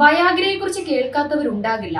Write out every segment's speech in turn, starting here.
വയാഗ്രയെക്കുറിച്ച് കേൾക്കാത്തവരുണ്ടാകില്ല.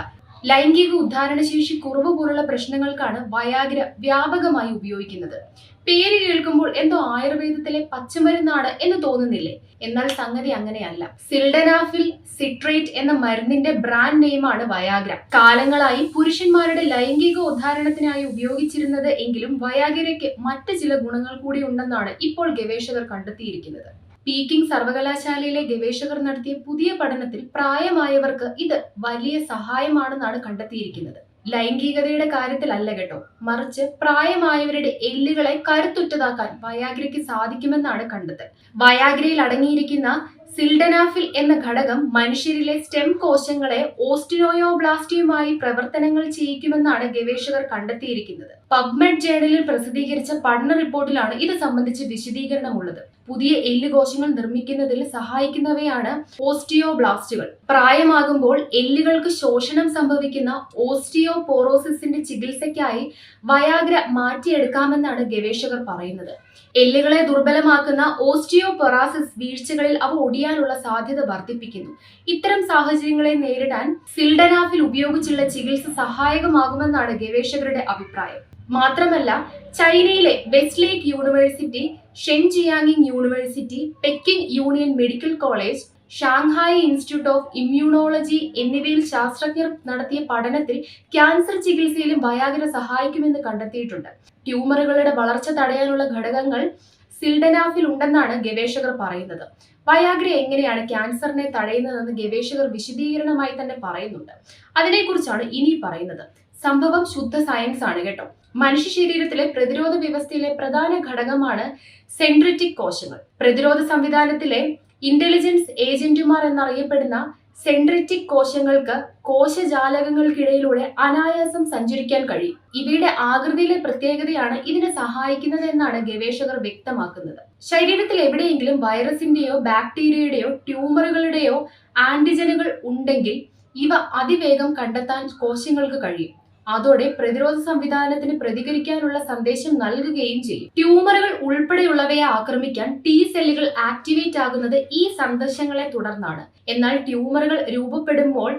ലൈംഗിക ഉദ്ധാരണശേഷി കുറവ് പോലുള്ള പ്രശ്നങ്ങൾക്കാണ് വയാഗ്ര വ്യാപകമായി ഉപയോഗിക്കുന്നത്. പേര് കേൾക്കുമ്പോൾ എന്തോ ആയുർവേദത്തിലെ പച്ചമരുന്നാണ് എന്ന് തോന്നുന്നില്ലേ? എന്നാൽ സംഗതി അങ്ങനെയല്ല. സിൽഡനാഫിൽ സിട്രേറ്റ് എന്ന മരുന്നിന്റെ ബ്രാൻഡ് നെയിമാണ് വയാഗ്ര. കാലങ്ങളായി പുരുഷന്മാരുടെ ലൈംഗിക ഉദ്ധാരണത്തിനായി ഉപയോഗിച്ചിരുന്നത് എങ്കിലും വയാഗ്രയ്ക്ക് മറ്റ് ചില ഗുണങ്ങൾ കൂടി ഉണ്ടെന്നാണ് ഇപ്പോൾ ഗവേഷകർ കണ്ടെത്തിയിരിക്കുന്നത്. പീക്കിംഗ് സർവകലാശാലയിലെ ഗവേഷകർ നടത്തിയ പുതിയ പഠനത്തിൽ പ്രായമായവർക്ക് ഇത് വലിയ സഹായമാണെന്നാണ് കണ്ടെത്തിയിരിക്കുന്നത്. ലൈംഗികതയുടെ കാര്യത്തിലല്ല കേട്ടോ. മറിച്ച് പ്രായമായവരുടെ എല്ലുകളെ കരുത്തുറ്റതാക്കാൻ വയാഗ്രയ്ക്ക് സാധിക്കുമെന്നാണ് കണ്ടെത്തൽ. വയാഗ്രയിൽ അടങ്ങിയിരിക്കുന്ന സിൽഡനാഫിൽ എന്ന ഘടകം മനുഷ്യരിലെ സ്റ്റെം കോശങ്ങളെ ഓസ്റ്റിനോയോബ്ലാസ്റ്റിയുമായി പ്രവർത്തനങ്ങൾ ചെയ്യിക്കുമെന്നാണ് ഗവേഷകർ കണ്ടെത്തിയിരിക്കുന്നത്. പബ്മെഡ് ജേണലിൽ പ്രസിദ്ധീകരിച്ച പഠന റിപ്പോർട്ടിലാണ് ഇത് സംബന്ധിച്ച് വിശദീകരണമുള്ളത്. പുതിയ എല്ല് കോശങ്ങൾ നിർമ്മിക്കുന്നതിൽ സഹായിക്കുന്നവയാണ് ഓസ്റ്റിയോബ്ലാസ്റ്റുകൾ. പ്രായമാകുമ്പോൾ എല്ലുകൾക്ക് ശോഷണം സംഭവിക്കുന്ന ഓസ്റ്റിയോപോറോസിസിന്റെ ചികിത്സയ്ക്കായി വയാഗ്ര മാറ്റിയെടുക്കാമെന്നാണ് ഗവേഷകർ പറയുന്നത്. എല്ലുകളെ ദുർബലമാക്കുന്ന ഓസ്റ്റിയോപൊറാസിസ് വീഴ്ചകളിൽ അവ ഒടിയാനുള്ള സാധ്യത വർദ്ധിപ്പിക്കുന്നു. ഇത്തരം സാഹചര്യങ്ങളെ നേരിടാൻ സിൽഡനാഫിൽ ഉപയോഗിച്ചുള്ള ചികിത്സ സഹായകമാകുമെന്നാണ് ഗവേഷകരുടെ അഭിപ്രായം. മാത്രമല്ല ചൈനയിലെ west lake university ഷെൻജിയാങ്ങിങ് university Peking Union medical college Shanghai institute of immunology എന്നിവയിൽ ശാസ്ത്രജ്ഞർ നടത്തിയ പഠനത്തിൽ ക്യാൻസർ ചികിത്സയിലും വയാഗ്ര സഹായിക്കുമെന്ന് കണ്ടെത്തിയിട്ടുണ്ട്. ട്യൂമറുകളുടെ വളർച്ച തടയാനുള്ള ഘടകങ്ങൾ സിൽഡനാഫിൽ ഉണ്ടെന്നാണ് ഗവേഷകർ പറയുന്നത്. വയാഗ്ര എങ്ങനെയാണ് ക്യാൻസറിനെ തടയുന്നതെന്ന് ഗവേഷകർ വിശദീകരണമായി തന്നെ പറയുന്നുണ്ട്. അതിനെക്കുറിച്ചാണ് ഇനി പറയുന്നത്. സംഭവം ശുദ്ധ സയൻസ് ആണ് കേട്ടോ. മനുഷ്യ ശരീരത്തിലെ പ്രതിരോധ വ്യവസ്ഥയിലെ പ്രധാന ഘടകമാണ് സെൻട്രറ്റിക് കോശങ്ങൾ. പ്രതിരോധ സംവിധാനത്തിലെ ഇന്റലിജൻസ് ഏജന്റുമാർ എന്നറിയപ്പെടുന്ന സെൻട്രറ്റിക് കോശങ്ങൾക്ക് കോശജാലകങ്ങൾക്കിടയിലൂടെ അനായാസം സഞ്ചരിക്കാൻ കഴിയും. ഇവയുടെ ആകൃതിയിലെ പ്രത്യേകതയാണ് ഇതിനെ സഹായിക്കുന്നത് എന്നാണ് ഗവേഷകർ വ്യക്തമാക്കുന്നത്. ശരീരത്തിൽ എവിടെയെങ്കിലും വൈറസിന്റെയോ ബാക്ടീരിയയുടെയോ ട്യൂമറുകളുടെയോ ആന്റിജനുകൾ ഉണ്ടെങ്കിൽ ഇവ അതിവേഗം കണ്ടെത്താൻ കോശങ്ങൾക്ക് കഴിയും. അതോടെ പ്രതിരോധ സംവിധാനത്തിന് പ്രതികരിക്കാനുള്ള സന്ദേശം നൽകുകയും ചെയ്യും. ട്യൂമറുകൾ ഉൾപ്പെടെയുള്ളവയെ ആക്രമിക്കാൻ ടി സെല്ലുകൾ ആക്ടിവേറ്റ് ആകുന്നത് ഈ സന്ദേശങ്ങളെ തുടർന്നാണ്. എന്നാൽ ട്യൂമറുകൾ രൂപപ്പെടുമ്പോൾ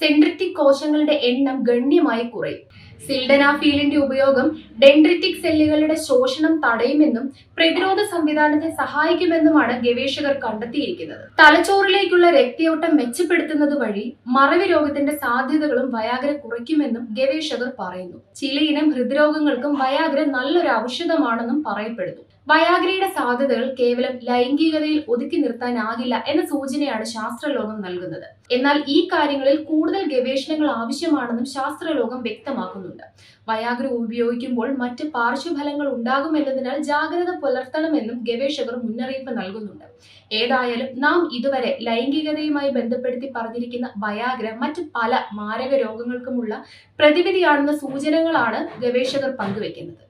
സെൻട്രിറ്റിക് കോശങ്ങളുടെ എണ്ണം ഗണ്യമായി കുറയും. സിൽഡനാഫീലിന്റെ ഉപയോഗം ഡെൻഡ്രിറ്റിക് സെല്ലുകളുടെ ശോഷണം തടയുമെന്നും പ്രതിരോധ സംവിധാനത്തെ സഹായിക്കുമെന്നുമാണ് ഗവേഷകർ കണ്ടെത്തിയിരിക്കുന്നത്. തലച്ചോറിലേക്കുള്ള രക്തയോട്ടം മെച്ചപ്പെടുത്തുന്നത് വഴി മറവി രോഗത്തിന്റെ സാധ്യതകളും വയാഗ്ര കുറയ്ക്കുമെന്നും ഗവേഷകർ പറയുന്നു. ചിലയിനം ഹൃദ്രോഗങ്ങൾക്കും വയാഗ്ര നല്ലൊരു ഔഷധമാണെന്നും പറയപ്പെടുന്നു. വയാഗ്രയുടെ സാധ്യതകൾ കേവലം ലൈംഗികതയിൽ ഒതുക്കി നിർത്താനാകില്ല എന്ന സൂചനയാണ് ശാസ്ത്രലോകം നൽകുന്നത്. എന്നാൽ ഈ കാര്യങ്ങളിൽ കൂടുതൽ ഗവേഷണങ്ങൾ ആവശ്യമാണെന്നും ശാസ്ത്രലോകം വ്യക്തമാക്കുന്നുണ്ട്. വയാഗ്ര ഉപയോഗിക്കുമ്പോൾ മറ്റ് പാർശ്വഫലങ്ങൾ ഉണ്ടാകുമെന്നതിനാൽ ജാഗ്രത പുലർത്തണമെന്നും ഗവേഷകർ മുന്നറിയിപ്പ് നൽകുന്നുണ്ട്. ഏതായാലും നാം ഇതുവരെ ലൈംഗികതയുമായി ബന്ധപ്പെടുത്തി പറഞ്ഞിരിക്കുന്ന വയാഗ്ര മറ്റ് പല മാരക രോഗങ്ങൾക്കുമുള്ള പ്രതിവിധിയാണെന്ന സൂചനകളാണ് ഗവേഷകർ പങ്കുവെക്കുന്നത്.